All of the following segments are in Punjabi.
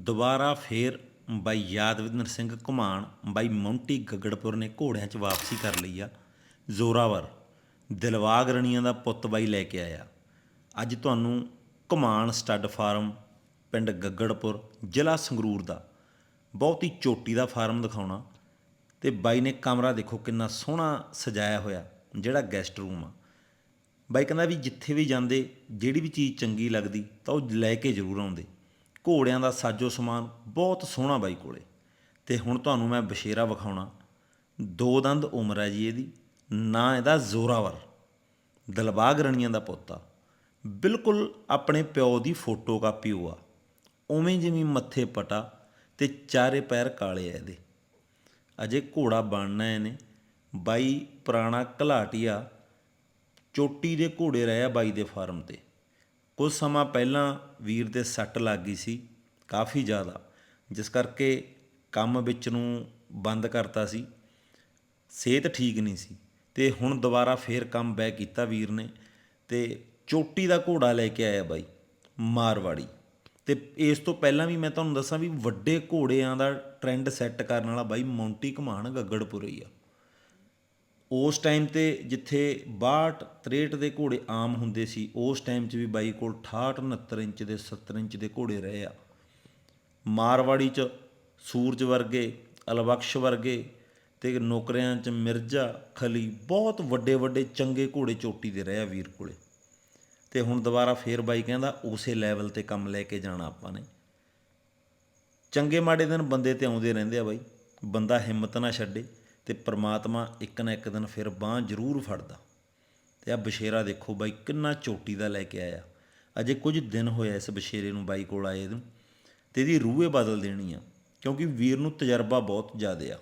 ਦੁਬਾਰਾ ਫੇਰ ਬਾਈ ਯਾਦਵਿੰਦਰ ਸਿੰਘ ਘੁਮਾਣ, ਬਾਈ ਮੌਂਟੀ ਗੱਗੜਪੁਰ ਨੇ ਘੋੜਿਆਂ 'ਚ ਵਾਪਸੀ ਕਰ ਲਈ ਆ। ਜ਼ੋਰਾਵਰ, ਦਿਲਵਾਗ ਰਣੀਆਂ ਦਾ ਪੁੱਤ ਬਾਈ ਲੈ ਕੇ ਆਇਆ। ਅੱਜ ਤੁਹਾਨੂੰ ਘੁਮਾਣ ਸਟੱਡ ਫਾਰਮ ਪਿੰਡ ਗੱਗੜਪੁਰ, ਜ਼ਿਲ੍ਹਾ ਸੰਗਰੂਰ ਦਾ ਬਹੁਤ ਹੀ ਚੋਟੀ ਦਾ ਫਾਰਮ ਦਿਖਾਉਣਾ ਤੇ ਬਾਈ ਨੇ ਕਮਰਾ ਦੇਖੋ ਕਿੰਨਾ ਸੋਹਣਾ ਸਜਾਇਆ ਹੋਇਆ, ਜਿਹੜਾ ਗੈਸਟ ਰੂਮ ਆ। ਬਾਈ ਕਹਿੰਦਾ ਵੀ ਜਿੱਥੇ ਵੀ ਜਾਂਦੇ, ਜਿਹੜੀ ਵੀ ਚੀਜ਼ ਚੰਗੀ ਲੱਗਦੀ ਤਾਂ ਉਹ ਲੈ ਕੇ ਜ਼ਰੂਰ ਆਉਂਦੇ। ਘੋੜਿਆਂ ਦਾ ਸਾਜੋ ਸਮਾਨ, ਬਹੁਤ ਸੋਹਣਾ ਬਾਈ ਕੋਲੇ ਤੇ ਹੁਣ ਤੁਹਾਨੂੰ ਮੈਂ ਬਸ਼ੇਰਾ ਵਿਖਾਉਣਾ। ਦੋ ਦੰਦ ਉਮਰ ਹੈ ਜੀ ਇਹਦੀ, ਨਾਂ ਇਹਦਾ ਜ਼ੋਰਾਵਰ। ਦਲਬਾਗ ਰਣੀਆਂ ਦਾ ਪੋਤਾ। ਬਿਲਕੁਲ ਆਪਣੇ ਪਿਓ ਦੀ ਫੋਟੋ ਕਾਪੀ ਹੋਆ। ਉਵੇਂ ਜਿਵੇਂ ਮੱਥੇ ਪਟਾ ਤੇ ਚਾਰੇ ਪੈਰ ਕਾਲੇ ਆ ਇਹਦੇ। ਅਜੇ ਘੋੜਾ ਬਣਨਾ ਇਹਨੇ। ਬਾਈ ਪੁਰਾਣਾ ਘਲਾਟੀਆ ਚੋਟੀ ਦੇ ਘੋੜੇ ਰਹੇ ਬਾਈ ਦੇ ਫਾਰਮ ਤੇ। ਕੁਝ ਸਮਾਂ ਪਹਿਲਾਂ ਵੀਰ ਦੇ ਸੱਟ ਲੱਗ ਗਈ ਸੀ, ਕਾਫੀ ਜ਼ਿਆਦਾ, ਜਿਸ ਕਰਕੇ ਕੰਮ ਵਿੱਚ ਨੂੰ ਬੰਦ ਕਰਤਾ ਸੀ, ਸਿਹਤ ਠੀਕ ਨਹੀਂ ਸੀ, ਤੇ ਹੁਣ ਦੁਬਾਰਾ ਫੇਰ ਕੰਮ ਬੈਕ ਕੀਤਾ ਵੀਰ ਨੇ, ਤੇ ਚੋਟੀ ਦਾ ਘੋੜਾ ਲੈ ਕੇ ਆਇਆ ਬਾਈ, ਮਾਰਵਾੜੀ, ਤੇ ਇਸ ਤੋਂ ਪਹਿਲਾਂ ਵੀ ਮੈਂ ਤੁਹਾਨੂੰ ਦੱਸਾਂ ਵੀ ਵੱਡੇ ਘੋੜਿਆਂ ਦਾ ਟ੍ਰੈਂਡ ਸੈੱਟ ਕਰਨ ਵਾਲਾ ਬਾਈ ਮੌਂਟੀ ਘਮਾਣ ਗੱਗੜਪੁਰ ਹੀ ਆ। ਉਸ ਟਾਈਮ ਤੇ ਜਿੱਥੇ 62 63 ਦੇ ਘੋੜੇ ਆਮ ਹੁੰਦੇ ਸੀ, ਉਸ ਟਾਈਮ 'ਚ ਵੀ ਬਾਈ ਕੋਲ 68 69 ਇੰਚ ਦੇ 70 ਇੰਚ ਦੇ ਘੋੜੇ ਰਹੇ ਆ। ਮਾਰਵਾੜੀ 'ਚ ਸੂਰਜ ਵਰਗੇ ਅਲਬਖਸ਼ ਵਰਗੇ ਤੇ ਨੌਕਰਿਆਂ 'ਚ ਮਿਰਜ਼ਾ, ਖਲੀ ਬਹੁਤ ਵੱਡੇ ਵੱਡੇ ਚੰਗੇ ਘੋੜੇ ਚੋਟੀ ਦੇ ਰਹੇ ਆ ਵੀਰ ਕੋਲੇ। ਤੇ ਹੁਣ ਦੁਬਾਰਾ ਫੇਰ ਬਾਈ ਕਹਿੰਦਾ ਉਸੇ ਲੈਵਲ ਤੇ ਕੰਮ ਲੈ ਕੇ ਜਾਣਾ ਆਪਾਂ ਨੇ। ਚੰਗੇ ਮਾੜੇ ਦਿਨ ਬੰਦੇ ਤੇ ਆਉਂਦੇ ਰਹਿੰਦੇ ਆ ਬਾਈ, ਬੰਦਾ ਹਿੰਮਤ ਨਾ ਛੱਡੇ। ਤੇ ਪ੍ਰਮਾਤਮਾ ਇੱਕ ਨਾ ਇੱਕ ਦਿਨ ਫਿਰ ਬਾਹ ਜ਼ਰੂਰ ਫੜਦਾ। ਤੇ ਆ ਬਸ਼ੇਰਾ ਦੇਖੋ ਬਾਈ, ਕਿੰਨਾ ਚੋਟੀ ਦਾ ਲੈ ਕੇ ਆਇਆ। ਅਜੇ ਕੁਝ ਦਿਨ ਹੋਇਆ ਇਸ ਬਸ਼ੇਰੇ ਨੂੰ ਬਾਈ ਕੋਲ ਆਏ ਨੂੰ ਤੇ ਇਹਦੀ ਰੂਹੇ ਬਦਲ ਦੇਣੀ ਆ, ਕਿਉਂਕਿ ਵੀਰ ਨੂੰ ਤਜਰਬਾ ਬਹੁਤ ਜ਼ਿਆਦਾ ਆ।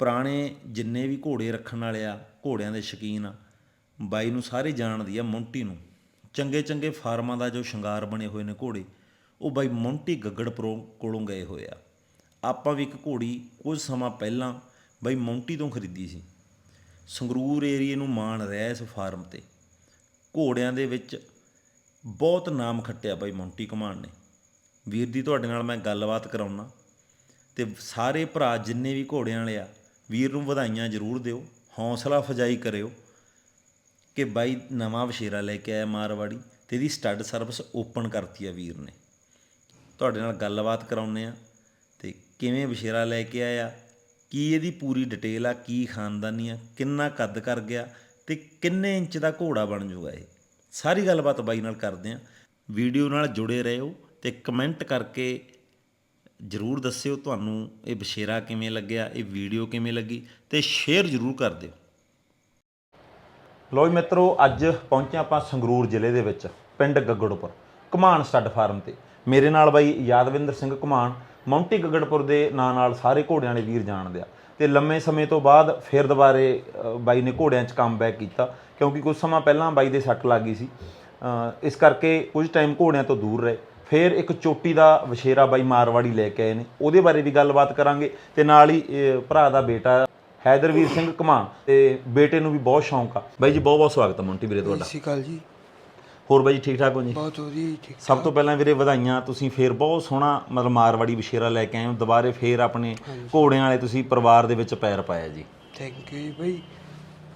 ਪੁਰਾਣੇ ਜਿੰਨੇ ਵੀ ਘੋੜੇ ਰੱਖਣ ਵਾਲੇ ਆ, ਘੋੜਿਆਂ ਦੇ ਸ਼ੌਕੀਨ ਆ, ਬਾਈ ਨੂੰ ਸਾਰੇ ਜਾਣਦੀ ਆ ਮੌਂਟੀ ਨੂੰ। ਚੰਗੇ ਚੰਗੇ ਫਾਰਮਾਂ ਦਾ ਜੋ ਸ਼ਿੰਗਾਰ ਬਣੇ ਹੋਏ ਨੇ ਘੋੜੇ, ਉਹ ਬਾਈ ਮੌਂਟੀ ਗੱਗੜਪੁਰੋਂ ਕੋਲੋਂ ਗਏ ਹੋਏ ਆ। ਆਪਾਂ ਵੀ ਇੱਕ ਘੋੜੀ ਕੁਝ ਸਮਾਂ ਪਹਿਲਾਂ ਬਾਈ ਮੌਂਟੀ ਤੋਂ ਖਰੀਦੀ ਸੀ। ਸੰਗਰੂਰ ਏਰੀਏ ਨੂੰ ਮਾਣ ਰਿਹਾ ਇਸ ਫਾਰਮ ਤੇ। ਘੋੜਿਆਂ ਦੇ ਵਿੱਚ ਬਹੁਤ ਨਾਮ ਖੱਟਿਆ ਬਾਈ ਮੌਂਟੀ ਕਮਾਨ ਨੇ। ਵੀਰ ਦੀ ਤੁਹਾਡੇ ਨਾਲ ਮੈਂ ਗੱਲਬਾਤ ਕਰਾਉਣਾ। ਤੇ ਸਾਰੇ ਭਰਾ ਜਿੰਨੇ ਵੀ ਘੋੜਿਆਂ ਵਾਲੇ ਆ, ਵੀਰ ਨੂੰ ਵਧਾਈਆਂ ਜ਼ਰੂਰ ਦਿਓ। ਹੌਸਲਾ ਫਜਾਈ ਕਰਿਓ ਕਿ ਬਾਈ ਨਵਾਂ ਵਸ਼ੇਰਾ ਲੈ ਕੇ ਆਇਆ ਮਾਰਵਾੜੀ ਤੇ ਇਹਦੀ ਸਟੱਡ ਸਰਵਿਸ ਓਪਨ ਕਰਤੀ ਆ ਵੀਰ ਨੇ। ਤੁਹਾਡੇ ਨਾਲ ਗੱਲਬਾਤ ਕਰਾਉਨੇ ਆ ਤੇ ਕਿਵੇਂ ਵਸ਼ੇਰਾ ਲੈ ਕੇ ਆਇਆ ਕੀ ਇਹਦੀ ਪੂਰੀ ਡਿਟੇਲ ਆ, ਕੀ ਖਾਨਦਾਨੀ ਆ, ਕਿੰਨਾ ਕੱਦ ਕਰ ਗਿਆ ਤੇ ਕਿੰਨੇ ਇੰਚ ਦਾ ਘੋੜਾ ਬਣ ਜਾਊਗਾ ਇਹ? ਸਾਰੀ ਗੱਲਬਾਤ ਬਾਈ ਨਾਲ ਕਰਦੇ ਆ। ਵੀਡੀਓ ਨਾਲ ਜੁੜੇ ਰਹੋ ਤੇ ਕਮੈਂਟ ਕਰਕੇ ਜਰੂਰ ਦੱਸਿਓ ਤੁਹਾਨੂੰ ਇਹ ਬਸ਼ੇਰਾ ਕਿਵੇਂ ਲੱਗਿਆ, ਇਹ ਵੀਡੀਓ ਕਿਵੇਂ ਲੱਗੀ ਤੇ ਸ਼ੇਅਰ ਜਰੂਰ ਕਰ ਦਿਓ। ਲੋ ਜੀ ਮਿੱਤਰੋ, ਅੱਜ ਪਹੁੰਚੇ ਆਪਾਂ ਸੰਗਰੂਰ ਜ਼ਿਲ੍ਹੇ ਦੇ ਵਿੱਚ, ਪਿੰਡ ਗੱਗੜਪੁਰ, ਘਮਾਣ ਸਟੱਡ ਫਾਰਮ ਤੇ। ਮੇਰੇ ਨਾਲ ਬਾਈ ਯਾਦਵਿੰਦਰ ਸਿੰਘ ਘਮਾਣ ਮੌਂਟੀ ਗੱਗੜਪੁਰ ਦੇ ਨਾਂ ਨਾਲ ਸਾਰੇ ਘੋੜਿਆਂ ਵਾਲੇ ਵੀਰ ਜਾਣਦੇ ਆ ਤੇ ਲੰਮੇ ਸਮੇਂ ਤੋਂ ਬਾਅਦ ਫਿਰ ਦੁਬਾਰੇ ਬਾਈ ਨੇ ਘੋੜਿਆਂ 'ਚ ਕੰਮ ਬੈਕ ਕੀਤਾ, ਕਿਉਂਕਿ ਕੁਝ ਸਮਾਂ ਪਹਿਲਾਂ ਬਾਈ ਦੇ ਸੱਟ ਲੱਗ ਗਈ ਸੀ। ਇਸ ਕਰਕੇ ਕੁਝ ਟਾਈਮ ਘੋੜਿਆਂ ਤੋਂ ਦੂਰ ਰਹੇ। ਫਿਰ ਇੱਕ ਚੋਟੀ ਦਾ ਵਸ਼ੇਰਾ ਬਾਈ ਮਾਰਵਾੜੀ ਲੈ ਕੇ ਆਏ ਨੇ। ਉਹਦੇ ਬਾਰੇ ਵੀ ਗੱਲਬਾਤ ਕਰਾਂਗੇ ਤੇ ਨਾਲ ਹੀ ਭਰਾ ਦਾ ਬੇਟਾ ਹੈਦਰਵੀਰ ਸਿੰਘ ਘਮਾਣ। ਤੇ ਬੇਟੇ ਨੂੰ ਵੀ ਬਹੁਤ ਸ਼ੌਂਕ ਆ। ਬਾਈ ਜੀ ਬਹੁਤ ਬਹੁਤ ਸਵਾਗਤ ਹੈ ਮੌਂਟੀ ਵੀਰੇ ਤੁਹਾਡਾ। ਸਤਿ ਸ਼੍ਰੀ ਅਕਾਲ ਜੀ। ਹੋਰ ਬਾਈ ਠੀਕ ਠਾਕ ਹੋ ਜੀ? ਬਹੁਤ ਵਧੀਆ ਜੀ, ਠੀਕ ਸਭ ਤੋਂ ਪਹਿਲਾਂ ਵੀਰੇ ਵਧਾਈਆਂ ਤੁਸੀਂ ਫੇਰ ਬਹੁਤ ਸੋਹਣਾ ਮਤਲਬ ਮਾਰਵਾੜੀ ਵਿਸ਼ੇਰਾ ਲੈ ਕੇ ਆਏ ਹੋ। ਦੁਬਾਰੇ ਫੇਰ ਆਪਣੇ ਘੋੜਿਆਂ ਵਾਲੇ ਤੁਸੀਂ ਪਰਿਵਾਰ ਦੇ ਵਿੱਚ ਪੈਰ ਪਾਇਆ ਜੀ। ਥੈਂਕ ਯੂ ਜੀ ਭਾਈ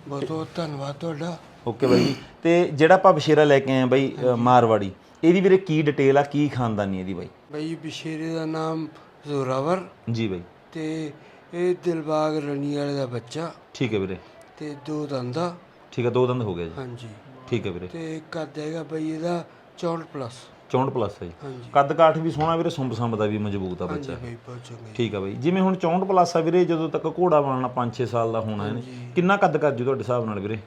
ਬਹੁਤ ਬਹੁਤ ਧੰਨਵਾਦ ਤੁਹਾਡਾ। ਓਕੇ ਬਾਈ ਜੀ। ਤੇ ਜਿਹੜਾ ਆਪਾਂ ਵਿਸ਼ੇਰਾ ਲੈ ਕੇ ਆਏ ਬਾਈ ਅ, ਮਾਰਵਾੜੀ ਇਹਦੀ ਵੀਰੇ ਕੀ ਡਿਟੇਲ ਆ ਕੀ ਖਾਨਦਾਨੀ ਇਹਦੀ ਬਾਈ? ਭਾਈ ਬਿਸ਼ੇਰੇ ਦਾ ਨਾਮ ਜ਼ੋਰਾਵਰ। ਜੀ ਬਾਈ। ਤੇ ਇਹ ਦਿਲਬਾਗ ਰਣੀ ਵਾਲੇ ਦਾ ਬੱਚਾ। ਠੀਕ ਹੈ ਵੀਰੇ। ਤੇ ਦੋ ਦੰਦਾ ਠੀਕ ਹੈ ਦੋ ਦੰਦ ਹੋ ਗਿਆ ਜੀ। ਹਾਂਜੀ। ਠੀਕ ਹੈ ਵੀਰੇ। ਤੇ ਕੱਦ ਹੈਗਾ ਭਾਈ ਇਹਦਾ 64 ਪਲੱਸ 64 ਪਲੱਸ ਹੈ ਜੀ। ਹਾਂਜੀ। ਕੱਦ ਕਾਠ ਵੀ ਸੋਹਣਾ ਵੀਰੇ ਸੁੰਬ ਸੰਬ ਦਾ ਵੀ ਮਜ਼ਬੂਤ ਆ ਬੱਚਾ। ਭਾਈ ਬਹੁਤ ਚੰਗੇ ਠੀਕ ਆ ਬਾਈ। ਜਿਵੇਂ ਹੁਣ 64 ਪਲੱਸ ਆ ਵੀਰੇ ਜਦੋਂ ਤੱਕ ਘੋੜਾ ਬਣਨਾ 5-6 ਸਾਲ ਦਾ ਹੋਣਾ ਇਹਨੇ ਕਿੰਨਾ ਕੱਦ ਕਰ ਜੂ ਤੁਹਾਡੇ ਹਿਸਾਬ ਨਾਲ ਵੀਰੇ?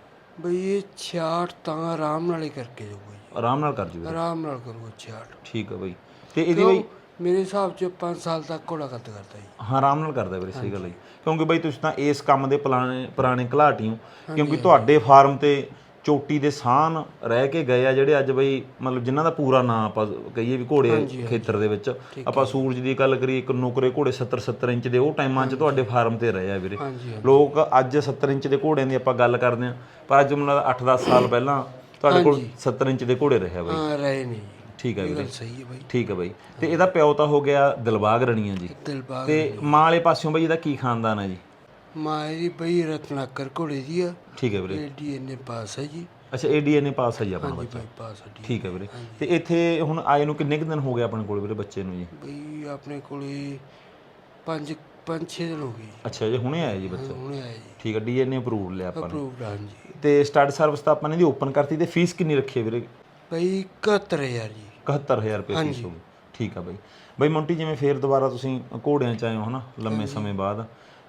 ਭਾਈ ਇਹ 66 ਤਾਂ ਆਰਾਮ ਨਾਲ ਹੀ ਕਰਕੇ ਜਾਊਗਾ ਜੀ। ਆਰਾਮ ਨਾਲ ਕਰ ਜੂ ਆਰਾਮ ਨਾਲ ਕਰੂਗਾ 66 ਠੀਕ ਆ ਬਾਈ। ਤੇ ਇਹਦੀ ਬਾਈ ਮੇਰੇ ਹਿਸਾਬ 'ਚ 5 ਸਾਲ ਤੱਕ ਘੋੜਾ ਕੱਦ ਕਰਦਾ ਜੀ। ਹਾਂ ਆਰਾਮ ਨਾਲ ਕਰਦਾ ਵੀਰੇ ਸਹੀ ਗੱਲ ਹੈ। ਕਿਉਂਕਿ ਬਾਈ ਤੁਸੀਂ ਤਾਂ ਇਸ ਕੰਮ ਦੇ ਪੁਰਾਣੇ ਪੁਰਾਣੇ ਘਲਾਟੀ ਹੋ ਕਿਉਂਕਿ ਤੁਹਾਡੇ ਫਾਰਮ ਤੇ ਚੋਟੀ ਦੇ ਸਾਨ ਰਹਿ ਕੇ ਗਏ ਆ ਜਿਹੜੇ ਅੱਜ ਬਈ ਮਤਲਬ ਜਿਨ੍ਹਾਂ ਦਾ ਪੂਰਾ ਨਾਂ ਆਪਾਂ ਕਹੀਏ ਵੀ ਘੋੜੇ ਖੇਤਰ ਦੇ ਵਿੱਚ। ਆਪਾਂ ਸੂਰਜ ਦੀ ਗੱਲ ਕਰੀਏ ਇੱਕ ਨੁਕਰੇ ਘੋੜੇ 70 70 ਇੰਚ ਦੇ ਉਹ ਟਾਈਮਾਂ 'ਚ ਤੁਹਾਡੇ ਫਾਰਮ ਤੇ ਰਹੇ ਆ ਵੀਰੇ। ਲੋਕ ਅੱਜ 70 ਇੰਚ ਦੇ ਘੋੜਿਆਂ ਦੀ ਆਪਾਂ ਗੱਲ ਕਰਦੇ ਆ ਪਰ ਅੱਜ ਮੈਨੂੰ ਲੱਗਦਾ 8-10 ਸਾਲ ਪਹਿਲਾਂ ਤੁਹਾਡੇ ਕੋਲ 70 ਇੰਚ ਦੇ ਘੋੜੇ ਰਹੇ ਆ ਬਾਈ। ਹਾਂ ਰਹੇ ਨਹੀਂ ਠੀਕ ਹੈ ਵੀਰੇ। ਸਹੀ ਹੈ ਬਾਈ। ਠੀਕ ਹੈ ਬਾਈ। ਤੇ ਇਹਦਾ ਪਿਓ ਤਾਂ ਹੋ ਗਿਆ ਦਿਲਬਾਗ ਰਣੀਆਂ ਜੀ। ਤੇ ਮਾਂ ਵਾਲੇ ਪਾਸਿਓਂ ਬਾਈ ਇਹਦਾ ਕੀ ਖਾਨਦਾਨ ਹੈ ਜੀ? ਮਾਂ ਦੀ ਬਈ ਰਤਨਾਕਰ ਘੋੜੇ ਦੀ ਆ। ਠੀਕ ਹੈ ਵੀਰੇ। ਇਹ ਡੀਐਨਏ ਪਾਸ ਹੈ ਜੀ। ਅੱਛਾ ਏਡੀਐਨਏ ਪਾਸ ਹੈ ਜੀ ਆਪਣਾ ਬੱਚਾ। ਬਾਈ ਪਾਸ ਹੈ ਜੀ। ਠੀਕ ਹੈ ਵੀਰੇ। ਤੇ ਇੱਥੇ ਹੁਣ ਆਏ ਨੂੰ ਕਿੰਨੇ ਕੁ ਦਿਨ ਹੋ ਗਏ ਆਪਣੇ ਕੋਲ ਵੀਰੇ ਬੱਚੇ ਨੂੰ ਜੀ? ਬਈ ਆਪਣੇ ਕੋਲੇ ਪੰਜ ਪੰਜ ਛੇ ਦਿਨ ਹੋ ਗਏ ਜੀ। ਅੱਛਾ ਜੀ ਹੁਣੇ ਆਇਆ ਜੀ ਬੱਚਾ? ਹੁਣੇ ਆਇਆ ਜੀ। ਠੀਕ ਹੈ ਡੀਐਨਏ ਅਪਰੂਵਡ ਲਿਆ ਆਪਾਂ ਨੇ। ਅਪਰੂਵਡ ਹਾਂ ਜੀ ਤੇ ਸਟਾਰਟ ਸਰਵਿਸ ਤਾਂ ਆਪਾਂ ਨੇ ਦੀ ਓਪਨ ਕਰਤੀ ਤੇ ਫੀਸ ਕਿੰਨੀ ਰੱਖੀ ਹੈ ਵੀਰੇ? ਬਈ 71000 ਜੀ। 71000 ਰੁਪਏ ਫੀਸ ਹੋ ਗਈ ਠੀਕ ਆ ਬਾਈ। ਬਾਈ ਮੌਂਟੀ ਜਿਵੇਂ ਫੇਰ ਦੁਬਾਰਾ ਤੁਸੀਂ ਘੋੜਿਆਂ ਚ ਆਏ ਹੋ ਹਨਾ ਲੰਮੇ ਸਮੇਂ ਬਾਅਦ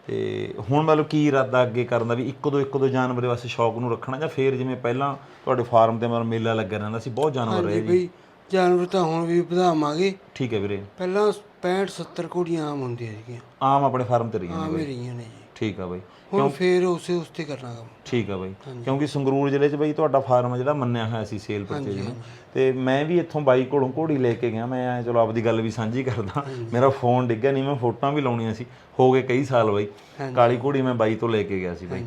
ਤੇ ਹੁਣ ਮਤਲਬ ਕੀ ਇਰਾਦਾ ਅੱਗੇ ਕਰਨ ਦਾ ਵੀ ਇੱਕ ਦੋ ਇੱਕ ਦੋ ਜਾਨਵਰ ਵਾਸਤੇ ਸ਼ੌਕ ਨੂੰ ਰੱਖਣਾ ਜਾਂ ਫੇਰ ਜਿਵੇਂ ਪਹਿਲਾਂ ਤੁਹਾਡੇ ਫਾਰਮ ਤੇ ਮਤਲਬ ਮੇਲਾ ਲੱਗਿਆ ਰਹਿੰਦਾ ਸੀ ਬਹੁਤ ਜਾਨਵਰ ਰਹੇ ਬਈ ਜਾਨਵਰ ਤਾਂ ਹੁਣ ਵੀ ਵਧਾਵਾਂਗੇ। ਠੀਕ ਹੈ ਵੀਰੇ। ਪਹਿਲਾਂ 65 70 ਘੋੜੀਆਂ ਆਮ ਹੁੰਦੀਆਂ ਸੀਗੀਆਂ। ਆਮ ਆਪਣੇ ਫਾਰਮ ਤੇ ਰਹੀਆਂ ਨੇ ਆਮ ਹੀ ਰਹੀਆਂ ਨੇ ਜੀ। ਠੀਕ ਆ ਬਾਈ। ਹੁਣ ਫੇਰ ਉਸੇ ਉਸ ਤੇ ਕਰਨਾ ਕੰਮ। ਠੀਕ ਆ ਬਾਈ। ਕਿਉਂਕਿ ਸੰਗਰੂਰ ਜ਼ਿਲ੍ਹੇ 'ਚ ਬਾਈ ਤੁਹਾਡਾ ਫਾਰਮ ਜਿਹੜਾ ਮੰਨਿਆ ਹੋਇਆ ਸੀ ਸੇਲ ਪਰਚੇਜ ਨੂੰ। ਤੇ ਮੈਂ ਵੀ ਇੱਥੋਂ ਬਾਈ ਕੋਲੋਂ ਘੋੜੀ ਲੈ ਕੇ ਗਿਆ। ਮੈਂ ਐਂ ਚਲੋ ਆਪਦੀ ਗੱਲ ਵੀ ਸਾਂਝੀ ਕਰਦਾ। ਮੇਰਾ ਫੋਨ ਡਿੱਗਿਆ ਨਹੀਂ ਮੈਂ ਫੋਟੋਆਂ ਵੀ ਲਾਉਣੀਆਂ ਸੀ। ਹੋ ਗਏ ਕਈ ਸਾਲ ਬਾਈ। ਕਾਲੀ ਘੋੜੀ ਮੈਂ ਬਾਈ ਤੋਂ ਲੈ ਕੇ ਗਿਆ ਸੀ ਬਾਈ।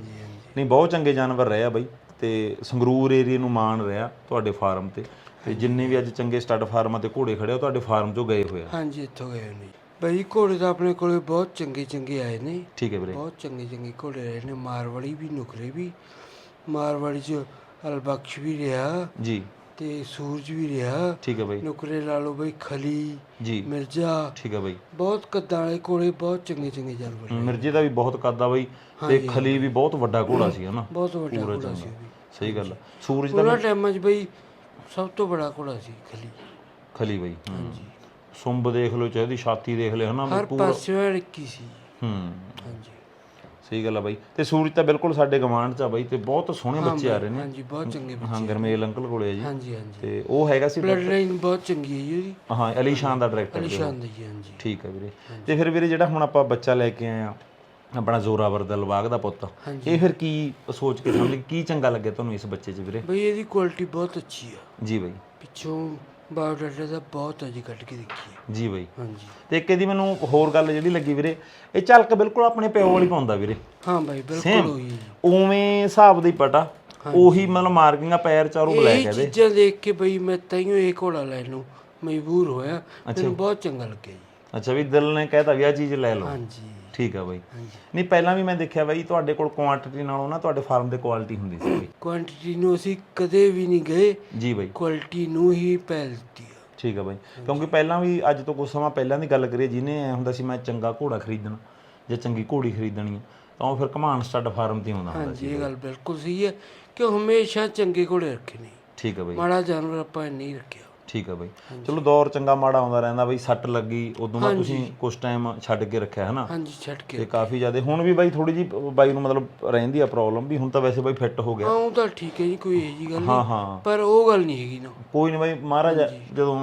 ਨਹੀਂ ਬਹੁਤ ਚੰਗੇ ਜਾਨਵਰ ਰਹੇ ਆ ਬਾਈ। ਤੇ ਸੰਗਰੂਰ ਏਰੀਆ ਨੂੰ ਮਾਣ ਰਿਹਾ ਤੁਹਾਡੇ ਫਾਰਮ ਤੇ। ਤੇ ਜਿੰਨੇ ਵੀ ਅੱਜ ਚੰਗੇ ਸਟੱਡ ਫਾਰਮਾਂ ਤੇ ਘੋੜੇ ਖੜੇ ਆ ਤੁਹਾਡੇ ਫਾਰਮ 'ਚੋਂ ਗਏ ਹੋਏ ਆ। ਹਾਂਜੀ ਇੱਥੋਂ ਗਏ ਨੇ ਬਈ ਘੋੜੇ ਤਾਂ ਆਪਣੇ ਕੋਲੇ ਬਹੁਤ ਚੰਗੇ ਚੰਗੇ ਆਏ ਨੇ। ਠੀਕ ਹੈ ਵੀਰੇ। ਬਹੁਤ ਚੰਗੇ ਚੰਗੇ ਘੋੜੇ ਰਹੇ ਨੇ ਮਾਰਵਾੜੀ ਵੀ ਨੁਕਰੇ ਵੀ। ਮਾਰਵਾੜੀ ਚ ਅਲਬਖਸ਼ ਵੀ ਰਿਹਾ। ਜੀ। ਤੇ ਸੂਰਜ ਵੀ ਰਿਹਾ। ਠੀਕ ਹੈ ਬਾਈ। ਨੁਕਰੇ ਲਾ ਲਓ ਬਈ ਖਲੀ ਜੀ। ਮਿਰਜ਼ਾ। ਠੀਕ ਹੈ ਬਾਈ। ਬਹੁਤ ਕੱਦਾਂ ਵਾਲੇ ਘੋੜੇ ਬਹੁਤ ਚੰਗੇ ਚੰਗੇ ਜਾਨਵਰ ਨੇ। ਮਿਰਜੇ ਦਾ ਵੀ ਬਹੁਤ ਕੱਦ ਆ ਬਾਈ। ਤੇ ਖਲੀ ਵੀ ਬਹੁਤ ਵੱਡਾ ਘੋੜਾ ਸੀ ਹਨਾ ਬਹੁਤ ਵੱਡਾ ਘੋੜਾ ਸੀ ਸਹੀ ਗੱਲ ਆ। ਸੂਰਜ ਦਾ ਉਹਨਾਂ ਟਾਈਮਾਂ 'ਚ ਬਈ ਸਭ ਤੋਂ ਬੜਾ ਘੋੜਾ ਸੀ ਖਲੀ। ਖਲੀ ਬਾਈ ਹਾਂਜੀ। ਸੁੰਬ ਦੇਖ ਲਓ ਚਾਹੇ ਉਹਦੀ ਛਾਤੀ ਦੇਖ ਲਿਓ ਹਨਾ ਹਰ ਪਾਸੇ ਰੜਕੀ ਸੀ। ਹੂੰ। ਹਾਂਜੀ। ਸਹੀ ਗੱਲ ਆ ਬਾਈ। ਤੇ ਸੂਰਜ ਤਾਂ ਬਿਲਕੁਲ ਸਾਡੇ ਗਵਾਂਢ ਚ ਆ ਬਾਈ ਤੇ ਬਹੁਤ ਸੋਹਣੇ ਬੱਚੇ ਆ ਰਹੇ ਨੇ। ਹਾਂਜੀ ਬਹੁਤ ਚੰਗੇ ਬੱਚੇ ਹਾਂ ਗਰਮੇਲ ਅੰਕਲ ਕੋਲੇ ਆ ਜੀ। ਹਾਂਜੀ ਹਾਂਜੀ। ਤੇ ਉਹ ਹੈਗਾ ਸੀ ਬਲੱਡ ਲਾਈਨ ਬਹੁਤ ਚੰਗੀ ਹੈ ਜੀ ਉਹਦੀ। ਹਾਂ ਅਲੀ ਸ਼ਾਨ ਦਾ ਡਾਇਰੈਕਟਰ ਨਿਸ਼ਾਨ ਦੀ ਹਾਂਜੀ। ਠੀਕ ਹੈ ਵੀਰੇ। ਤੇ ਫਿਰ ਵੀਰੇ ਜਿਹੜਾ ਹੁਣ ਆਪਾਂ ਬੱਚਾ ਲੈ ਕੇ ਆਏ ਆ ਆਪਣਾ ਜ਼ੋਰਾਵਰ ਦਿਲਬਾਗ ਦਾ ਪੁੱਤ ਇਹ ਫਿਰ ਕੀ ਸੋਚ ਕੇ ਸਮਝ ਕੀ ਚੰਗਾ ਲੱਗਿਆ ਤੁਹਾਨੂੰ ਇਸ ਬੱਚੇ 'ਚ ਵੀਰੇ? ਬਈ ਇਹਦੀ ਕੁਆਲਿਟੀ ਬਹੁਤ ਅੱਛੀ ਆ। ਜੀ ਬਾਈ। ਪਿੱਛੋਂ ਬਾਇਓਡਾਟਾ ਦਾ ਬਹੁਤ ਅਜੀ ਕੱਢ ਕੇ ਦੇਖੀ ਹੈ ਜੀ ਬਾਈ। ਹਾਂਜੀ। ਤੇ ਇੱਕ ਇਹਦੀ ਮੈਨੂੰ ਹੋਰ ਗੱਲ ਜਿਹੜੀ ਲੱਗੀ ਵੀਰੇ ਇਹ ਝਲਕ ਬਿਲਕੁਲ ਆਪਣੇ ਪਿਓ ਵਾਲੀ ਪਾਉਂਦਾ ਵੀਰੇ। ਹਾਂ ਬਾਈ ਬਿਲਕੁਲ ਉਹੀ ਹੈ ਜੀ। ਉਵੇਂ ਹਿਸਾਬ ਦੀ ਪਟਾ ਉਹੀ ਮਤਲਬ ਮਾਰਕਿੰਗਾਂ ਪੈਰ ਚਾਰੋਂ ਬਲੈਕ ਇਹ ਇਹਦੇ ਚੀਜ਼ਾਂ ਦੇਖ ਕੇ ਬਈ ਮੈਂ ਤਾਈਓ ਇਹ ਘੋੜਾ ਲੈਣ ਨੂੰ ਮਜਬੂਰ ਹੋਇਆ। ਮੈਨੂੰ ਬਹੁਤ ਚੰਗਾ ਲੱਗਿਆ ਜੀ। ਅੱਛਾ ਵੀ ਦਿਲ ਨੇ ਕਹਿਤਾ ਵੀ ਆ ਚੀਜ਼ ਲੈ ਲਓ। ਹਾਂਜੀ। ਠੀਕ ਆ ਬਾਈ। ਨਹੀਂ ਪਹਿਲਾਂ ਵੀ ਮੈਂ ਦੇਖਿਆ ਬਾਈ ਤੁਹਾਡੇ ਕੋਲ ਕੁਆਂਟੀਟੀ ਨਾਲੋਂ ਨਾ ਤੁਹਾਡੇ ਫਾਰਮ ਦੇ ਕੁਆਲਿਟੀ ਹੁੰਦੀ ਸੀ ਬਾਈ। ਕੁਆਂਟੀਟੀ ਨੂੰ ਅਸੀਂ ਕਦੇ ਵੀ ਨਹੀਂ ਗਏ। ਜੀ ਬਾਈ। ਕੁਆਲਿਟੀ ਨੂੰ ਹੀ ਪਹਿਲ ਦਿੱਤੀ ਆ। ਠੀਕ ਆ ਬਾਈ। ਕਿਉਂਕਿ ਪਹਿਲਾਂ ਵੀ ਅੱਜ ਤੋਂ ਕੁਝ ਸਮਾਂ ਪਹਿਲਾਂ ਦੀ ਗੱਲ ਕਰੀਏ ਜਿਹਨੇ ਐ ਹੁੰਦਾ ਸੀ ਮੈਂ ਚੰਗਾ ਘੋੜਾ ਖਰੀਦਣਾ ਜਾਂ ਚੰਗੀ ਘੋੜੀ ਖਰੀਦਣੀ ਆ ਤਾਂ ਉਹ ਫਿਰ ਘਮਾਨ ਸਟੱਡ ਫਾਰਮ ਤੇ ਆਉਂਦਾ ਹੁੰਦਾ ਸੀ ਹਾਂਜੀ ਇਹ ਗੱਲ ਬਿਲਕੁਲ ਸਹੀ ਹੈ ਕਿ ਹਮੇਸ਼ਾ ਚੰਗੇ ਘੋੜੇ ਰੱਖੇ ਨੇ। ਠੀਕ ਆ ਬਾਈ। ਮਾੜਾ ਜਾਨਵਰ ਆਪਾਂ ਨਹੀਂ ਰੱਖਿਆ। ਠੀਕ ਆ ਬਾਈ। ਚਲੋ ਦੌਰ ਚੰਗਾ ਮਾੜਾ ਆਉਂਦਾ ਰਹਿੰਦਾ ਬਾਈ ਸੱਟ ਲੱਗੀ ਉਦੋਂ ਦਾ ਤੁਸੀਂ ਕੁਝ ਟਾਈਮ ਛੱਡ ਕੇ ਰੱਖਿਆ ਹੈ ਨਾ ਹਾਂਜੀ ਛੱਡ ਕੇ ਤੇ ਕਾਫੀ ਜ਼ਿਆਦਾ ਹੁਣ ਵੀ ਬਾਈ ਥੋੜੀ ਜੀ ਬਾਈ ਨੂੰ ਮਤਲਬ ਰਹਿੰਦੀ ਆ ਪ੍ਰੋਬਲਮ ਵੀ ਹੁਣ ਤਾਂ ਵੈਸੇ ਬਾਈ ਫਿੱਟ ਹੋ ਗਿਆ। ਹਾਂ ਉਹ ਤਾਂ ਠੀਕ ਹੈ ਜੀ ਕੋਈ ਇਹ ਜੀ ਗੱਲ ਹਾਂ ਨਹੀਂ। ਹਾਂ। ਪਰ ਉਹ ਗੱਲ ਨਹੀਂ ਹੈਗੀ ਨਾ। ਕੋਈ ਨਹੀਂ ਬਾਈ ਮਹਾਰਾਜ ਜਦੋਂ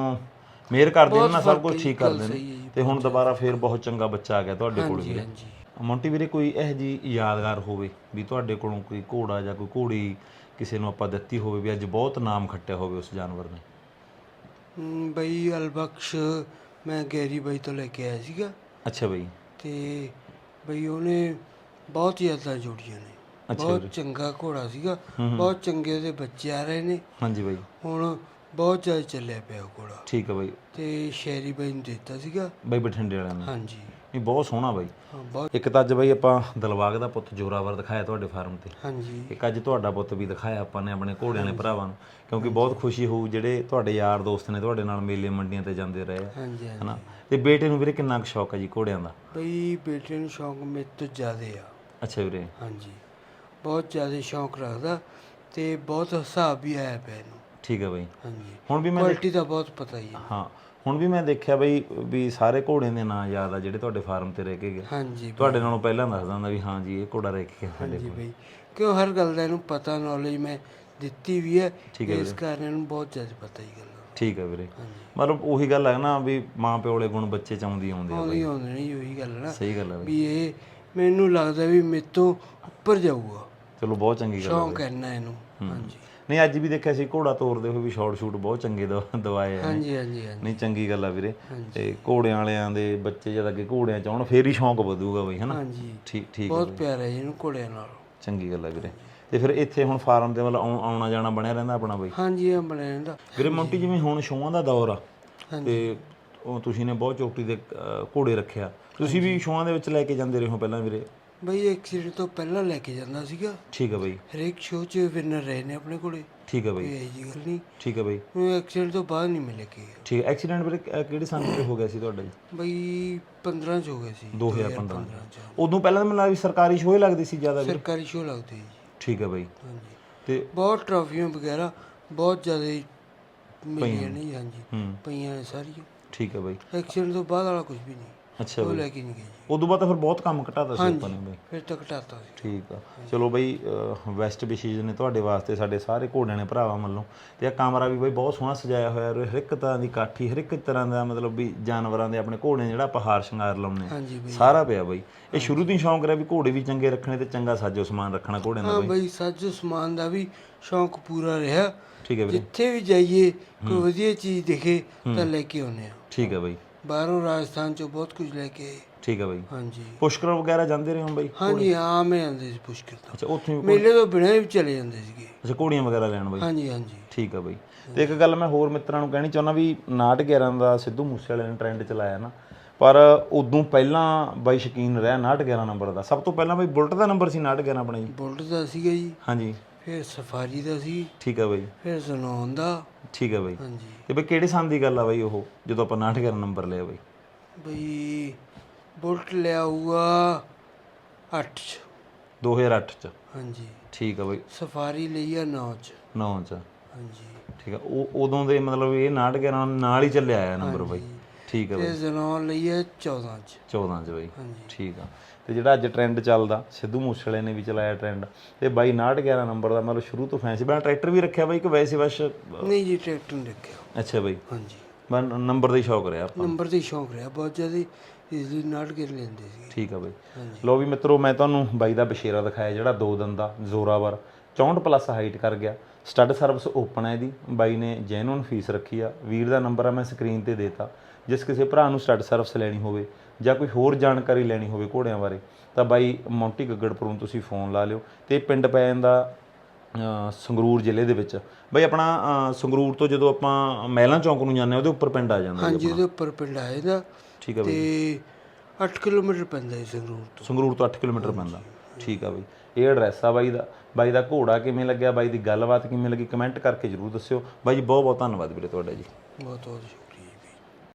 ਮਿਹਰ ਕਰਦੇ ਨੇ ਨਾ ਸਭ ਕੁਝ ਠੀਕ ਨੇ। ਹੈ ਜੀ। ਤੇ ਹੁਣ ਦੁਬਾਰਾ ਫੇਰ ਬਹੁਤ ਚੰਗਾ ਬੱਚਾ ਆ ਗਿਆ ਤੁਹਾਡੇ ਕੋਲ ਹਾਂਜੀ ਵੀਰੇ ਹਾਂਜੀ। ਮੌਂਟੀ ਵੀਰੇ ਕੋਈ ਇਹ ਜੀ ਯਾਦਗਾਰ ਹੋਵੇ ਵੀ ਤੁਹਾਡੇ ਕੋਲੋਂ ਕੋਈ ਘੋੜਾ ਜਾਂ ਕੋਈ ਘੋੜੀ ਕਿਸੇ ਨੂੰ ਆਪਾਂ ਦਿੱਤੀ ਹੋਵੇ ਵੀ ਅੱਜ ਬਹੁਤ ਨਾਮ ਖੱਟਿਆ ਹੋਵੇ ਉਸ ਜਾਨਵਰ ਨੇ? ਬਈ ਅਲਬਖਸ਼ ਮੈਂ ਗੈਰੀ ਬਾਈ ਤੋਂ ਲੈ ਕੇ ਆਇਆ ਸੀਗਾ। ਅੱਛਾ ਬਾਈ। ਤੇ ਬਈ ਉਹਨੇ ਬਹੁਤ ਜ਼ਿਆਦਾ ਜੋੜੀਆਂ ਨੇ। ਬਹੁਤ ਚੰਗਾ ਘੋੜਾ ਸੀਗਾ। ਬਹੁਤ ਚੰਗੇ ਉਹਦੇ ਬੱਚੇ ਆ ਰਹੇ ਨੇ। ਹਾਂਜੀ ਬਾਈ। ਹੁਣ ਬਹੁਤ ਜ਼ਿਆਦਾ ਚੱਲਿਆ ਪਿਆ ਉਹ ਘੋੜਾ। ਠੀਕ ਹੈ ਬਾਈ। ਤੇ ਸ਼ੈਰੀ ਬਾਈ ਨੂੰ ਦਿੱਤਾ ਸੀਗਾ। ਬਾਈ ਬਠਿੰਡੇ ਵਾਲਿਆਂ ਨੇ। ਹਾਂਜੀ। ਨਹੀਂ ਬਹੁਤ ਸੋਹਣਾ ਬਾਈ। ਹਾਂ ਬਹੁਤ। ਇੱਕ ਤਾਂ ਅੱਜ ਬਾਈ ਆਪਾਂ ਦਲਵਾਗ ਦਾ ਪੁੱਤ ਜੋਰਾਵਰ ਦਿਖਾਇਆ ਤੁਹਾਡੇ ਫਾਰਮ ਤੇ। ਹਾਂਜੀ। ਇੱਕ ਅੱਜ ਤੁਹਾਡਾ ਪੁੱਤ ਵੀ ਦਿਖਾਇਆ ਆਪਾਂ ਨੇ ਆਪਣੇ ਘੋੜਿਆਂ ਵਾਲੇ ਭਰਾਵਾਂ ਨੂੰ ਕਿਉਂਕਿ ਬਹੁਤ ਖੁਸ਼ੀ ਹੋਊ ਜਿਹੜੇ ਤੁਹਾਡੇ ਯਾਰ ਦੋਸਤ ਨੇ ਤੁਹਾਡੇ ਨਾਲ ਮੇਲੇ ਮੰਡੀਆਂ ਤੇ ਜਾਂਦੇ ਰਹੇ ਆ, ਹਾਂਜੀ ਹਾਂਜੀ। ਹਨਾ? ਤੇ ਬੇਟੇ ਨੂੰ ਵੀਰੇ ਕਿੰਨਾ ਕੁ ਸ਼ੌਕ ਹੈ ਜੀ ਘੋੜਿਆਂ ਦਾ? ਬਈ ਬੇਟੇ ਨੂੰ ਸ਼ੌਂਕ ਮੇਰੇ ਤੋਂ ਜ਼ਿਆਦੇ ਆ। ਅੱਛਾ ਵੀਰੇ। ਹਾਂਜੀ। ਬਹੁਤ ਜ਼ਿਆਦਾ ਸ਼ੌਂਕ ਰੱਖਦਾ ਤੇ ਬਹੁਤ ਹਿਸਾਬ ਵੀ ਆਇਆ ਪਿਆ ਇਹਨੂੰ। ਠੀਕ ਹੈ ਬਾਈ। ਹਾਂਜੀ। ਹੁਣ ਵੀ ਮੈਂ ਕੁਆਲਿਟੀ ਦਾ ਬਹੁਤ ਪਤਾ ਹੀ ਹੈ ਹਾਂ ਹੁਣ ਵੀ ਮੈਂ ਦੇਖਿਆ ਬਈ ਵੀ ਸਾਰੇ ਘੋੜਿਆਂ ਦੇ ਨਾਂ ਯਾਦ ਆ ਜਿਹੜੇ ਤੁਹਾਡੇ ਫਾਰਮ ਤੇ ਰਹਿ ਕੇ ਗਏ। ਹਾਂਜੀ ਤੁਹਾਡੇ ਨਾਲੋਂ ਪਹਿਲਾਂ ਦੱਸ ਦਿੰਦਾ ਵੀ ਹਾਂ ਜੀ ਇਹ ਘੋੜਾ ਰਹਿ ਕੇ ਗਿਆ ਸਾਡੇ ਹਾਂਜੀ ਬਈ। ਕਿਉਂ ਹਰ ਗੱਲ ਦਾ ਇਹਨੂੰ ਪਤਾ ਨੌਲੇਜ ਮੈਂ ਦਿੱਤੀ ਵੀ ਹੈ ਇਸ ਕਾਰਨ ਇਹਨੂੰ ਬਹੁਤ ਜ਼ਿਆਦਾ ਪਤਾ ਹੀ ਗੱਲ ਠੀਕ ਹੈ ਵੀਰੇ। ਮਤਲਬ ਉਹੀ ਗੱਲ ਹੈ ਨਾ ਵੀ ਮਾਂ ਪਿਓ ਵਾਲੇ ਗੁਣ ਬੱਚੇ ਚ ਆਉਂਦੀ ਆਉਂਦੇ ਆ ਆਉਂਦੀ ਆਉਂਦੀ ਨਹੀਂ ਉਹੀ ਗੱਲ ਨਾ। ਸਹੀ ਗੱਲ ਹੈ ਬਈ। ਵੀ ਇਹ ਮੈਨੂੰ ਲੱਗਦਾ ਵੀ ਮੇਰੇ ਤੋਂ ਉੱਪਰ ਜਾਊਗਾ। ਚਲੋ ਬਹੁਤ ਚੰਗੀ ਗੱਲ ਹੈ ਸ਼ੌਂਕ ਹੈ ਨਾ ਇਹਨੂੰ। ਹਾਂਜੀ। ਨਹੀਂ ਅੱਜ ਵੀ ਦੇਖਿਆ ਸੀ ਘੋੜਾ ਤੋਰਦੇ ਹੋਏ ਵੀ ਸ਼ਾਰਟ ਸ਼ੂਟ ਬਹੁਤ ਚੰਗੇ ਦਵਾ- ਦਵਾਏ ਆ। ਹਾਂਜੀ ਹਾਂਜੀ ਹਾਂਜੀ। ਨਹੀਂ ਚੰਗੀ ਗੱਲ ਆ ਵੀਰੇ। ਤੇ ਘੋੜਿਆਂ ਵਾਲਿਆਂ ਦੇ ਬੱਚੇ ਜਦ ਅੱਗੇ ਘੋੜਿਆਂ ਚ ਆਉਣ ਫੇਰ ਹੀ ਸ਼ੌਂਕ ਵਧੂਗਾ ਬਈ ਹਨਾ? ਹਾਂਜੀ। ਠੀਕ ਠੀਕ ਬਹੁਤ ਪਿਆਰ ਹੈ ਇਹਨੂੰ ਘੋੜਿਆਂ ਨਾਲ। ਚੰਗੀ ਗੱਲ ਆ ਵੀਰੇ। ਤੇ ਫਿਰ ਇੱਥੇ ਹੁਣ ਫਾਰਮ ਦੇ ਵੱਲ ਆਉਣ- ਜਾਣਾ ਬਣਿਆ ਰਹਿੰਦਾ ਆਪਣਾ ਬਈ? ਹਾਂਜੀ ਇਹ ਬਣਿਆ ਦਾ ਵੀਰੇ ਮੌਂਟੀ ਜਿਵੇਂ ਹੁਣ ਸ਼ੋਆਂ ਦਾ ਦੌਰ ਆ। ਤੇ ਉਹ ਤੁਸੀਂ ਨੇ ਬਹੁਤ ਚੋਟੀ ਦੇ ਘੋੜੇ ਰੱਖਿਆ। ਤੁਸੀਂ ਵੀ ਸ਼ੋਆਂ ਦੇ ਵਿੱਚ ਲੈ ਕੇ ਜਾਂਦੇ ਰਹੇ ਹੋ ਪਹਿਲਾਂ ਵੀਰੇ? ਬਈ ਐਕਸੀਡੈਂਟ ਤੋਂ ਪਹਿਲਾਂ ਲੈ ਕੇ ਜਾਂਦਾ ਸੀਗਾ। ਠੀਕ ਹੈ ਬਈ। ਹਰੇਕ ਸ਼ੋਅ 'ਚ ਵਿਨਰ ਰਹੇ ਨੇ ਆਪਣੇ ਕੋਲੇ। ਠੀਕ ਹੈ ਬਈ। ਕੋਈ ਇਹੋ ਜਿਹੀ ਗੱਲ ਨਹੀਂ। ਠੀਕ ਹੈ ਬਈ। ਉਹ ਐਕਸੀਡੈਂਟ ਤੋਂ ਬਾਅਦ ਨਹੀਂ ਮਿਲੇ ਕੇ ਠੀਕ ਹੈ ਐਕਸੀਡੈਂਟ ਵੀਰੇ ਅਹ, ਕਿਹੜੇ ਸਾਲ ਤੇ ਹੋ ਗਿਆ ਸੀ ਤੁਹਾਡਾ? ਜੀ ਬਈ 15 ਚ ਹੋ ਗਏ ਸੀ। 2015 ਚ। ਉਦੋਂ ਪਹਿਲਾਂ ਤਾਂ ਮੈਨੂੰ ਲੱਗਦਾ ਵੀ ਸਰਕਾਰੀ ਸ਼ੋਅ ਹੀ ਲੱਗਦੀ ਸੀ ਜ਼ਿਆਦਾ ਸਰਕਾਰੀ ਸ਼ੋਅ ਲੱਗਦੇ ਜੀ ਠੀਕ ਹੈ ਬਈ। ਹਾਂਜੀ। ਤੇ ਬਹੁਤ ਟਰਾਫੀਆਂ ਵਗੈਰਾ ਬਹੁਤ ਜ਼ਿਆਦਾ ਮਿਲੀਆਂ ਨੇ ਜੀ, ਹਾਂਜੀ। ਪਈਆਂ ਨੇ ਸਾਰੀਆਂ। ਠੀਕ ਹੈ ਬਈ। ਐਕਸੀਡੈਂਟ ਤੋਂ ਬਾਅਦ ਵਾਲਾ ਕੁਝ ਵੀ ਨਹੀਂ। ਅੱਛਾ ਉਹ ਬਈ। ਲੈ ਕੇ ਨਹੀਂ ਗਏ। ਉਦੋਂ ਬਾਅਦ ਤਾਂ ਫਿਰ ਬਹੁਤ ਕੰਮ ਘਟਾਤਾ ਸੀ ਆਪਾਂ ਨੇ ਬਈ। ਫਿਰ ਤਾਂ ਘਟਾਤਾ ਸੀ। ਠੀਕ ਆ। ਚਲੋ ਬਈ ਵੈਸਟ ਵਿਸ਼ੇਜ ਨੇ ਤੁਹਾਡੇ ਵਾਸਤੇ ਸਾਡੇ ਸਾਰੇ ਘੋੜਿਆਂ ਨੇ ਭਰਾਵਾਂ ਵੱਲੋਂ ਤੇ ਇਹ ਕਮਰਾ ਵੀ ਬਈ ਬਹੁਤ ਸੋਹਣਾ ਸਜਾਇਆ ਹੋਇਆ। ਔਰ ਹਰ ਇੱਕ ਤਰ੍ਹਾਂ ਦੀ ਕਾਠੀ ਹਰ ਇੱਕ ਤਰ੍ਹਾਂ ਦਾ ਮਤਲਬ ਵੀ ਜਾਨਵਰਾਂ ਦੇ ਆਪਣੇ ਘੋੜਿਆਂ ਜਿਹੜਾ ਆਪਾਂ ਹਾਰ ਸ਼ਿੰਗਾਰ ਲਾਉਂਦੇ ਆ ਬਈ। ਸਾਰਾ ਪਿਆ ਬਈ। ਇਹ ਸ਼ੁਰੂ ਤੋਂ ਹੀ ਸ਼ੌਂਕ ਰਿਹਾ ਵੀ ਘੋੜੇ ਵੀ ਚੰਗੇ ਰੱਖਣੇ ਤੇ ਚੰਗਾ ਸਾਜੋ ਸਮਾਨ ਰੱਖਣਾ ਘੋੜਿਆਂ ਦਾ ਹਾਂ ਬਈ। ਬਈ ਸੱਜ ਸਮਾਨ ਦਾ ਵੀ ਸ਼ੌਂਕ ਪੂਰਾ ਰਿਹਾ। ਠੀਕ ਹੈ ਵੀਰੇ। ਜਿੱਥੇ ਵੀ ਜਾਈਏ ਕੋਈ ਵਧੀਆ ਚੀਜ਼ ਦਿਖੇ ਤਾਂ ਲੈ ਕੇ ਆਉਂਦੇ ਆ ਠੀਕ ਹੈ ਬਈ। ਬਾਹਰੋਂ ਰਾਜਸਥਾਨ ਚੋਂ ਬਹੁਤ ਕੁਝ ਲੈ ਕੇ ਆਏ। ਠੀਕ ਹੈ ਬਈ। ਹਾਂਜੀ। ਪੁਸ਼ਕਰ ਵਗੈਰਾ ਜਾਂਦੇ ਰਹੇ ਹੋ ਬਈ? ਹਾਂਜੀ ਹਾਂ ਮੈਂ ਆਉਂਦੇ ਸੀ ਪੁਸ਼ਕਰ ਤੋਂ। ਅੱਛਾ ਉੱਥੇ ਵੀ ਮੇਲੇ ਤੋਂ ਬਿਨਾਂ ਵੀ ਚਲੇ ਜਾਂਦੇ ਸੀਗੇ। ਅੱਛਾ ਘੋੜੀਆਂ ਵਗੈਰਾ ਲੈਣ ਬਈ? ਹਾਂਜੀ ਹਾਂਜੀ। ਠੀਕ ਆ ਬਈ। ਤੇ ਇੱਕ ਗੱਲ ਮੈਂ ਹੋਰ ਮਿੱਤਰਾਂ ਨੂੰ ਕਹਿਣੀ ਚਾਹੁੰਦਾ ਵੀ 911 ਦਾ ਸਿੱਧੂ ਮੂਸੇ ਵਾਲੇ ਨੇ ਟ੍ਰੈਂਡ ਚਲਾਇਆ ਨਾ ਪਰ ਉਦੋਂ ਪਹਿਲਾਂ ਬਾਈ ਸ਼ਕੀਨ ਰਿਹਾ 911 ਨੰਬਰ ਦਾ। ਸਭ ਤੋਂ ਪਹਿਲਾਂ ਬਈ ਬੁਲਟ ਦਾ ਨੰਬਰ ਸੀ 911 ਆਪਣਾ ਜੀ ਬੁਲਟ ਦਾ ਸੀਗਾ ਜੀ। ਹਾਂਜੀ। ਫਿਰ ਸਫਾਰੀ ਦਾ ਸੀ। ਠੀਕ ਆ ਬਈ। ਫਿਰ ਜ਼ਨੌਨ ਦਾ। ਠੀਕ ਆ ਬਈ। ਹਾਂਜੀ। ਤੇ ਬਈ ਕਿਹੜੇ ਸਾਲ ਦੀ ਗੱਲ ਆ ਬਈ ਉਹ? ਜਦੋਂ ਆਪਾਂ 911 ਨੰਬਰ ਲਿਆ ਬਈ। ਬਈ ਬੁਲਟ ਲਿਆ ਹੁਆ 8 ਚ। 2008 ਚ। ਹਾਂਜੀ। ਠੀਕ ਆ ਬਈ। ਸਫਾਰੀ ਲਈ ਆ 9 ਚ। 9 ਚ। ਹਾਂਜੀ। ਠੀਕ ਆ। ਉਹ ਉਦੋਂ ਦੇ ਮਤਲਬ ਇਹ 911 ਨਾਲ ਹੀ ਚੱਲਿਆ ਆਇਆ ਨੰਬਰ ਬਈ। ਠੀਕ ਆ ਬਈ। ਤੇ ਜ਼ਨੌਨ ਲਈ ਆ 14 ਚ। 14 ਚ ਬਈ। ਹਾਂਜੀ। ਠੀਕ ਆ। ਤੇ ਜਿਹੜਾ ਅੱਜ ਟ੍ਰੈਂਡ ਚੱਲਦਾ ਸਿੱਧੂ ਮੂਸੇਵਾਲੇ ਨੇ ਵੀ ਚਲਾਇਆ ਟ੍ਰੈਂਡ ਤੇ ਬਾਈ 911 ਨੰਬਰ ਦਾ ਮਤਲਬ ਸ਼ੁਰੂ ਤੋਂ ਫੈਨ ਸੀ। ਬਣਾ ਟਰੈਕਟਰ ਵੀ ਰੱਖਿਆ ਬਾਈ ਕਿ ਵੈਸੇ ਬਸ ਨਹੀਂ ਜੀ ਟਰੈਕਟਰ ਨਹੀਂ ਰੱਖਿਆ। ਅੱਛਾ ਬਾਈ। ਹਾਂਜੀ। ਬਸ ਨੰਬਰ ਦਾ ਹੀ ਸ਼ੌਕ ਰਿਹਾ ਆਪਾਂ ਨੰਬਰ ਤੇ ਸ਼ੌਂਕ ਰਿਹਾ ਬਹੁਤ ਜ਼ਿਆਦਾ ਇਸ ਲਈ ਨਾਟ ਕਰ ਲੈਂਦੇ ਸੀ ਠੀਕ ਆ ਬਾਈ। ਲੋ ਵੀ ਮਿੱਤਰੋ ਮੈਂ ਤੁਹਾਨੂੰ ਬਾਈ ਦਾ ਬਸ਼ੇਰਾ ਦਿਖਾਇਆ ਜਿਹੜਾ ਦੋ ਦਿਨ ਦਾ ਜ਼ੋਰਾਵਰ। 64 ਪਲੱਸ ਹਾਈਟ ਕਰ ਗਿਆ। ਸਟੱਡ ਸਰਵਿਸ ਓਪਨ ਹੈ ਇਹਦੀ। ਬਾਈ ਨੇ ਜੈਨੂਨ ਫੀਸ ਰੱਖੀ ਆ। ਵੀਰ ਦਾ ਨੰਬਰ ਆ ਮੈਂ ਸਕਰੀਨ ਤੇ ਦੇਤਾ। ਜਿਸ ਕਿਸੇ ਭਰਾ ਨੂੰ ਸਟੱਡ ਸਰਵਿਸ ਲੈਣੀ ਹੋਵੇ ਜਾਂ ਕੋਈ ਹੋਰ ਜਾਣਕਾਰੀ ਲੈਣੀ ਹੋਵੇ ਘੋੜਿਆਂ ਬਾਰੇ ਤਾਂ ਬਾਈ ਮੌਂਟੀ ਗੱਗੜਪੁਰ ਨੂੰ ਤੁਸੀਂ ਫੋਨ ਲਾ ਲਿਓ। ਤੇ ਪਿੰਡ ਪੈ ਜਾਂਦਾ ਸੰਗਰੂਰ ਜ਼ਿਲ੍ਹੇ ਦੇ ਵਿੱਚ। ਬਈ ਆਪਣਾ ਸੰਗਰੂਰ ਤੋਂ ਜਦੋਂ ਆਪਾਂ ਮਹਿਲਾਂ ਚੌਂਕ ਨੂੰ ਜਾਂਦੇ ਹਾਂ ਉਹਦੇ ਉੱਪਰ ਪਿੰਡ ਆ ਜਾਂਦਾ ਜੀ ਹਾਂਜੀ। ਉਹਦੇ ਉੱਪਰ ਪਿੰਡ ਆਏ ਦਾ ਠੀਕ ਆ ਬਈ। ਤੇ 8 ਕਿਲੋਮੀਟਰ ਪੈਂਦਾ ਹੈ ਸੰਗਰੂਰ ਤੋਂ। ਸੰਗਰੂਰ ਤੋਂ 8 ਕਿਲੋਮੀਟਰ ਪੈਂਦਾ। ਠੀਕ ਆ ਬਈ। ਇਹ ਐਡਰੈਸ ਆ ਬਾਈ ਦਾ। ਬਾਈ ਦਾ ਘੋੜਾ ਕਿਵੇਂ ਲੱਗਿਆ? ਬਾਈ ਦੀ ਗੱਲਬਾਤ ਕਿਵੇਂ ਲੱਗੀ? ਕਮੈਂਟ ਕਰਕੇ ਜਰੂਰ ਦੱਸਿਓ। ਬਾਈ ਜੀ ਬਹੁਤ ਬਹੁਤ ਧੰਨਵਾਦ ਵੀਰੇ ਤੁਹਾਡਾ ਜੀ। ਬਹੁਤ ਬਹੁਤ ਸ਼ੁਕਰੀਆ